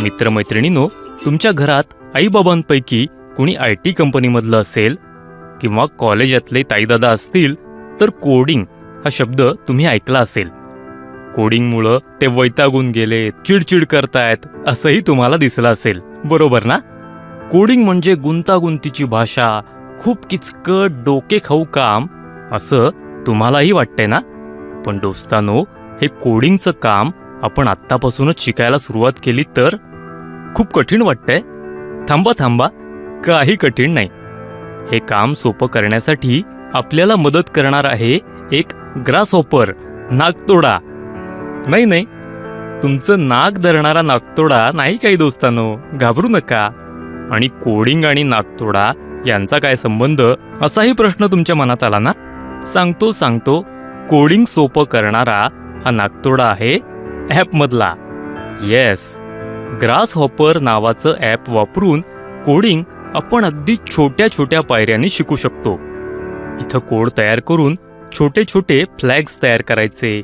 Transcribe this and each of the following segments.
मित्रमैत्रिणींनो तुमच्या घरात आईबाबांपैकी कुणी आय टी कंपनीमधलं असेल किंवा कॉलेजातले ताईदादा असतील तर कोडिंग हा शब्द तुम्ही ऐकला असेल. कोडिंगमुळं ते वैतागून गेले चिडचिड करतायत असंही तुम्हाला दिसलं असेल. बरोबर ना? कोडिंग म्हणजे गुंतागुंतीची भाषा खूप किचकट डोके खाऊ काम असं तुम्हालाही वाटतंय ना? पण दोस्तानो हे कोडिंगचं काम आपण आत्तापासूनच शिकायला सुरुवात केली तर? खूप कठीण वाटतंय. थांबा थांबा. काही कठीण नाही. हे काम सोपं करण्यासाठी आपल्याला मदत करणार आहे एक ग्रास हॉपर नागतोडा. नाही नाही. तुमचं नाक धरणारा नागतोडा नाही काही दोस्तानो. घाबरू नका. आणि कोडिंग आणि नागतोडा यांचा काय संबंध? असाही प्रश्न तुमच्या मनात आला ना? सांगतो सांगतो. कोडिंग सोपं करणारा हा नागतोडा आहे ॲपमधला. येस ग्रास हॉपर नावाचं ॲप वापरून कोडिंग आपण अगदी छोट्या छोट्या पायऱ्यांनी शिकू शकतो. इथं कोड तयार करून छोटे छोटे फ्लॅग्स तयार करायचे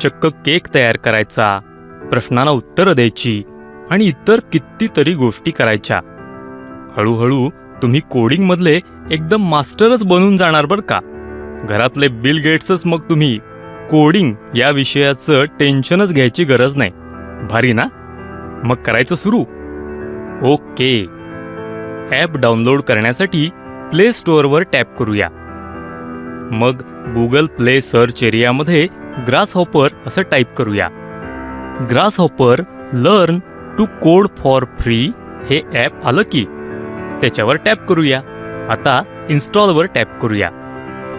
चक्क केक तयार करायचा प्रश्नांना उत्तरं द्यायची आणि इतर कितीतरी गोष्टी करायच्या. हळूहळू तुम्ही कोडिंगमधले एकदम मास्टरच बनून जाणार बरं का? घरातले बिल गेट्सच मग तुम्ही. कोडिंग या विषयाचं टेन्शनच घ्यायची गरज नाही. भारी ना? मग करायचं सुरू. ओके. ॲप डाउनलोड करण्यासाठी प्ले स्टोअरवर टॅप करूया. मग गुगल प्ले सर्च एरियामध्ये ग्रास हॉपर असं टाईप करूया. Grasshopper learn to code for free हे ॲप आलं की त्याच्यावर टॅप करूया. आता इन्स्टॉलवर टॅप करूया.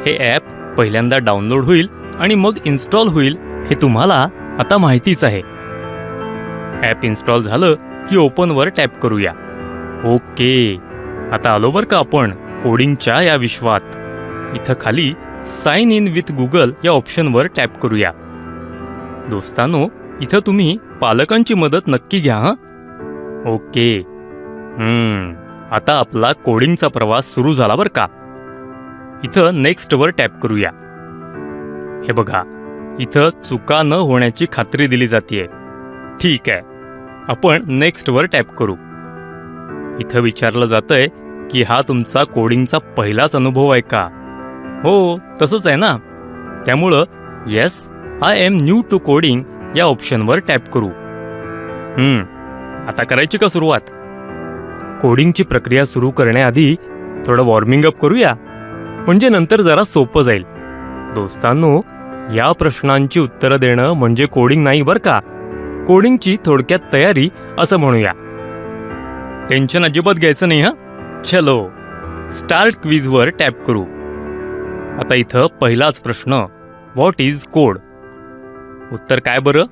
हे ॲप पहिल्यांदा डाउनलोड होईल आणि मग इन्स्टॉल होईल हे तुम्हाला आता माहितीच आहे. ॲप इन्स्टॉल झालं की ओपनवर टॅप करूया. ओके. आता आलो बरं का आपण कोडिंगच्या या विश्वात. इथं खाली साइन इन विथ गुगल या ऑप्शनवर टॅप करूया. दोस्तानो इथं तुम्ही पालकांची मदत नक्की घ्या हां? ओके. आता आपला कोडिंगचा प्रवास सुरू झाला बरं का? इथं नेक्स्टवर टॅप करूया. हे बघा इथं चुका न होण्याची खात्री दिली जाते ठीक आहे आपण नेक्स्टवर टॅप करू. इथं विचारलं जातंय की हा तुमचा कोडिंगचा पहिलाच अनुभव आहे का? हो तसंच आहे ना? त्यामुळं yes I am new to coding या ऑप्शनवर टॅप करू. हम्म आता करायची का सुरुवात? कोडिंगची प्रक्रिया सुरू करण्याआधी थोडं वॉर्मिंग अप करूया. म्हणजे नंतर जरा सोपं जाईल. दोस्तांनो या प्रश्नांची उत्तरं देणं म्हणजे कोडिंग नाही बरं का? कोडिंगची थोडक्यात तयारी असं म्हणूया. टेन्शन अजिबात घ्यायचं नाही हं? चलो. स्टार्ट क्वीजवर टॅप करू. आता इथं पहिलाच प्रश्न. व्हॉट इज कोड उत्तर काय बरं?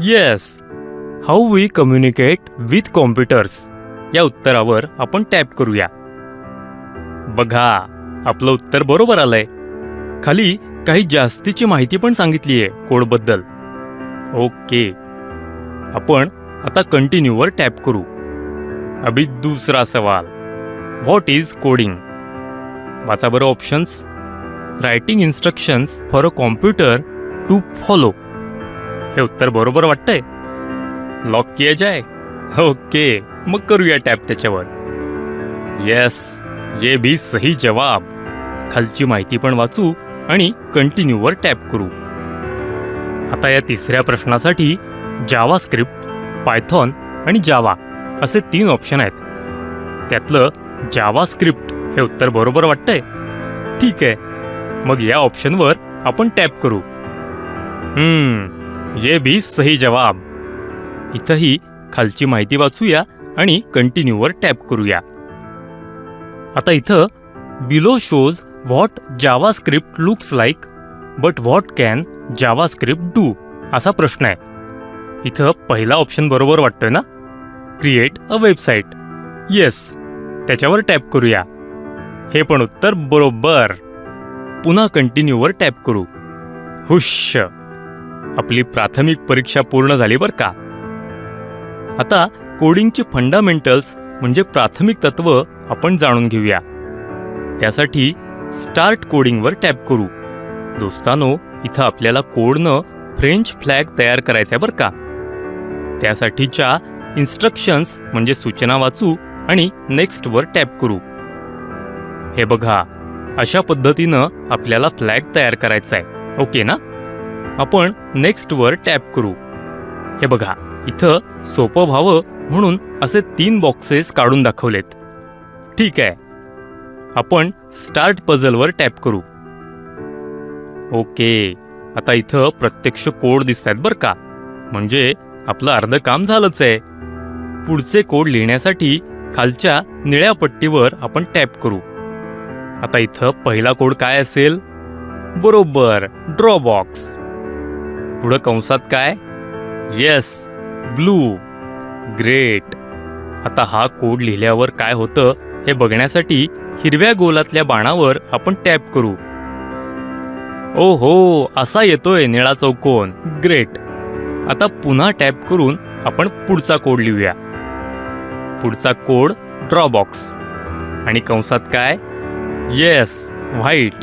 Yes how we communicate with computers या उत्तरावर आपण टॅप करूया. बघा आपलं उत्तर बरोबर आलंय. खाली काही जास्तीची माहिती पण सांगितली आहे कोडबद्दल. ओके. आपण आता कंटिन्यूवर टॅप करू. अभि दुसरा सवाल. व्हॉट इज कोडिंग वाचा बरं options writing instructions for a computer to follow हे उत्तर बरोबर वाटतंय? लॉक किया जाय ओके. मग करूया टॅप त्याच्यावर. येस ये भी सही जवाब. खालची माहिती पण वाचू. आणि कंटिन्यूवर टॅप करू. आता या तिसऱ्या प्रश्नासाठी जावा स्क्रिप्ट पायथॉन आणि जावा असे तीन ऑप्शन आहेत. त्यातलं जावा स्क्रिप्ट हे उत्तर बरोबर वाटतंय? ठीक आहे. मग या ऑप्शनवर आपण टॅप करू. हम्म ये भी सही जवाब. इथंही खालची माहिती वाचूया आणि कंटिन्यूवर टॅप करूया. आता इथं below shows what JavaScript looks like but what can JavaScript do असा प्रश्न आहे. इथं पहिला ऑप्शन बरोबर वाटतोय ना? क्रिएट अ वेबसाईट येस त्याच्यावर टॅप करूया. हे पण उत्तर बरोबर. पुन्हा कंटिन्यूवर टॅप करू. हुश. आपली प्राथमिक परीक्षा पूर्ण झाली बरं का? आता कोडिंगची फंडामेंटल्स म्हणजे प्राथमिक तत्व आपण जाणून घेऊया. त्यासाठी स्टार्ट कोडिंगवर टॅप करू. दोस्तानो इथं आपल्याला कोडनं फ्रेंच फ्लॅग तयार करायचा बरं का. त्यासाठीच्या इन्स्ट्रक्शन्स म्हणजे सूचना वाचू आणि नेक्स्टवर टॅप करू. हे बघा अशा पद्धतीनं आपल्याला फ्लॅग तयार करायचा आहे. ओके ना? आपण नेक्स्टवर टॅप करू. हे बघा इथं सोपं व्हावं म्हणून असे तीन बॉक्सेस काढून दाखवलेत. ठीक आहे. आपण स्टार्ट पझलवर टॅप करू. ओके आता इथं प्रत्यक्ष कोड दिसत आहेत बरं का. म्हणजे आपलं अर्ध काम झालंच आहे. पुढचे कोड लिहिण्यासाठी खालच्या निळ्या पट्टीवर आपण टॅप करू. आता इथं पहिला कोड काय असेल? बरोबर ड्रॉ बॉक्स पुढं कंसात काय? येस ब्लू ग्रेट आता हा कोड लिहिल्यावर काय होतं हे बघण्यासाठी हिरव्या गोलातल्या बाणावर आपण टॅप करू. ओ हो असा येतोय निळा चौकोन. ग्रेट. आता पुन्हा टॅप करून आपण पुढचा कोड लिहूया. पुढचा कोड ड्रॉ बॉक्स आणि कंसात काय? Yes white.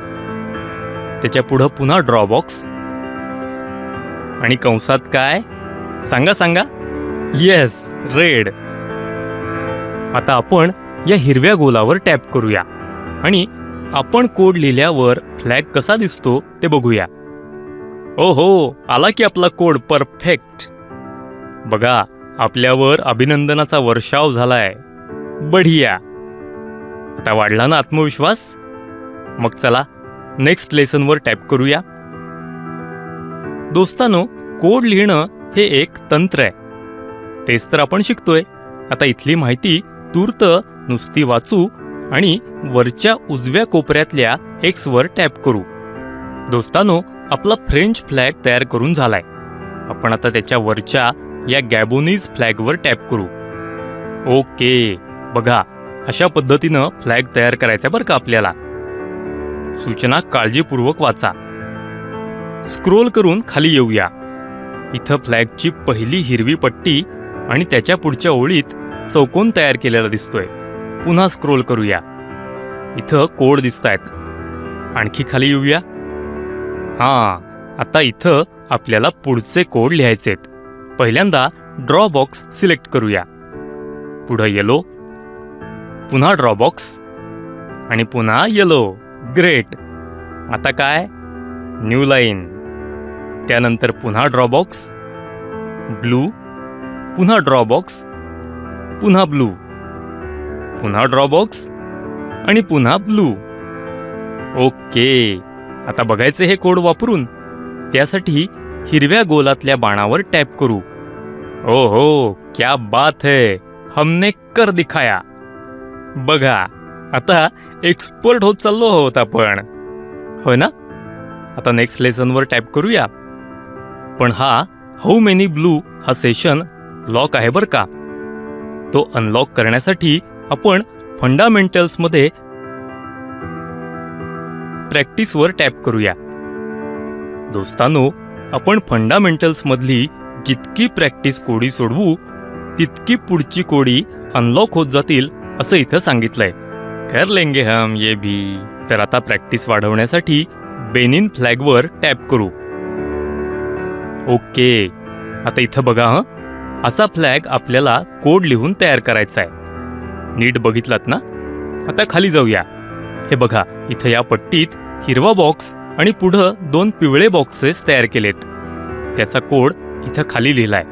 त्याच्या पुढं पुन्हा ड्रॉ बॉक्स आणि कंसात काय? सांगा सांगा. Yes red. आता आपण या हिरव्या गोलावर टॅप करूया. आणि आपण कोड लिहिल्यावर फ्लॅग कसा दिसतो ते बघूया. ओ हो आला की आपला कोड परफेक्ट. बघा आपल्यावर अभिनंदनाचा वर्षाव झालाय. बढिया. आता वाढला ना आत्मविश्वास? मग चला नेक्स्ट लेसनवर टॅप करूया. दोस्तानो कोड लिहिणं हे एक तंत्र आहे. तेच तर आपण शिकतोय. आता इथली माहिती तूर्त नुसती वाचू आणि वरच्या उजव्या कोपऱ्यातल्या एक्सवर टॅप करू. दोस्तानो आपला फ्रेंच फ्लॅग तयार करून झालाय. आपण आता त्याच्या वरच्या या गॅबोनीज फ्लॅगवर टॅप करू. ओके बघा अशा पद्धतीनं फ्लॅग तयार करायचा बरं का आपल्याला. सूचना काळजीपूर्वक वाचा. स्क्रोल करून खाली येऊया. इथं फ्लॅगची पहिली हिरवी पट्टी आणि त्याच्या पुढच्या ओळीत चौकोन तयार केलेला दिसतोय. पुन्हा स्क्रोल करूया. इथं कोड दिसत आहेत आणखी खाली येऊया. हां आता इथं आपल्याला पुढचे कोड लिहायचेत. पहिल्यांदा ड्रॉ बॉक्स सिलेक्ट करूया. पुढं येलो पुन्हा ड्रॉ बॉक्स आणि पुन्हा येलो ग्रेट आता काय? न्यू लाईन त्यानंतर पुन्हा ड्रॉ बॉक्स ब्लू पुन्हा ड्रॉ बॉक्स पुन्हा ब्लू पुन्हा ड्रॉबॉक्स आणि पुन्हा ब्लू ओके. आता बघायचे हे कोड वापरून त्यासाठी हिरव्या गोलातल्या बाणावर टॅप करू. ओ हो क्या बात है. हमने कर दिखाया. बघा आता एक्सपर्ट होत चाललो आहोत आपण. होय ना? आता नेक्स्ट लेसनवर टॅप करूया. पण हा हाऊ मेनी ब्लू हा सेशन लॉक आहे बरं का? तो अनलॉक करण्यासाठी आपण फंडामेंटल्समध्ये प्रॅक्टिसवर टॅप करूया. दोस्तानो आपण फंडामेंटल्समधली जितकी प्रॅक्टिस कोडी सोडवू तितकी पुढची कोडी अनलॉक होत जातील असं इथं सांगितलंय. कर लेंगे हम ये भी. तर आता प्रॅक्टिस वाढवण्यासाठी बेनिन फ्लॅगवर टॅप करू. ओके. आता इथं बघा हं. असा फ्लॅग आपल्याला कोड लिहून तयार करायचा आहे नीट बघितलात ना? आता खाली जाऊया. हे बघा इथं या पट्टीत हिरवा बॉक्स आणि पुढं दोन पिवळे बॉक्सेस तयार केलेत. त्याचा कोड इथं खाली लिहिलाय.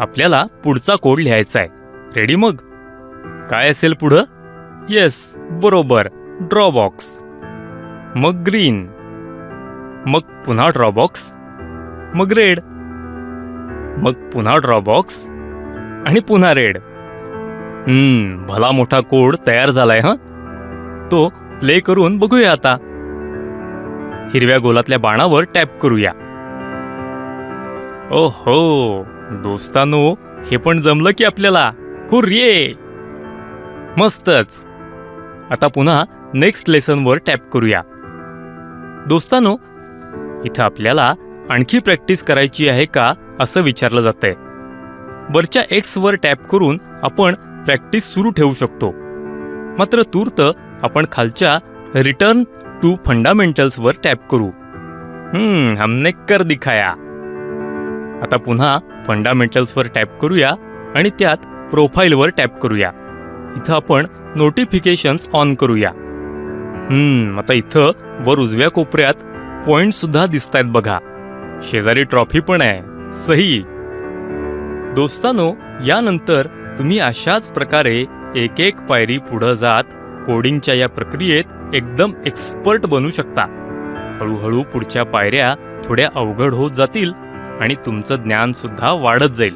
आपल्याला पुढचा कोड लिहायचा आहे. रेडी मग? काय असेल पुढं? येस बरोबर. ड्रॉ बॉक्स मग ग्रीन मग पुन्हा ड्रॉ बॉक्स मग रेड मग पुन्हा ड्रॉ बॉक्स आणि पुन्हा रेड हम्म भला मोठा कोड तयार झालाय हं? तो प्ले करून बघूया आता. हिरव्या गोलातल्या बाणावर टॅप करूया. ओ हो दोस्तानो हे पण जमलं की आपल्याला. हुर्ये! मस्तच. आता पुन्हा नेक्स्ट लेसनवर टॅप करूया. दोस्तानो इथं आपल्याला आणखी प्रॅक्टिस करायची आहे का असं विचारलं जातंय. वरच्या एक्सवर टॅप करून आपण प्रॅक्टिस सुरू ठेवू शकतो. मात्र तूर्त आपण खालच्या रिटर्न टू फंडामेंटल्सवर टॅप करू. हम्म हमने कर दिखाया. आता पुन्हा फंडामेंटल्सवर टॅप करूया आणि त्यात प्रोफाईलवर टॅप करूया. इथं आपण नोटिफिकेशन्स ऑन करूया. हम्म आता इथं वर उजव्या कोपऱ्यात पॉइंट सुद्धा दिसत आहेत बघा. शेजारी ट्रॉफी पण आहे. सही. दोस्तानो यानंतर तुम्ही अशाच प्रकारे एक एक पायरी पुढं जात कोडिंगच्या या प्रक्रियेत एकदम एक्सपर्ट बनू शकता. हळूहळू पुढच्या पायऱ्या थोड्या अवघड होत जातील आणि तुमचं ज्ञान सुद्धा वाढत जाईल.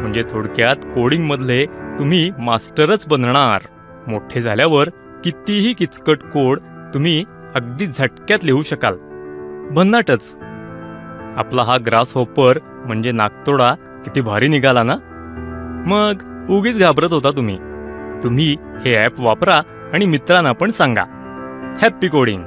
म्हणजे थोडक्यात कोडिंगमधले तुम्ही मास्टरच बनणार. मोठे झाल्यावर कितीही किचकट कोड तुम्ही अगदी झटक्यात लिहू शकाल. भन्नाटच. आपला हा ग्रास होपर म्हणजे नागतोडा किती भारी निघाला ना? मग उगीच घाबरत होता तुम्ही. तुम्ही हे ॲप वापरा आणि मित्रांना पण सांगा. Happy coding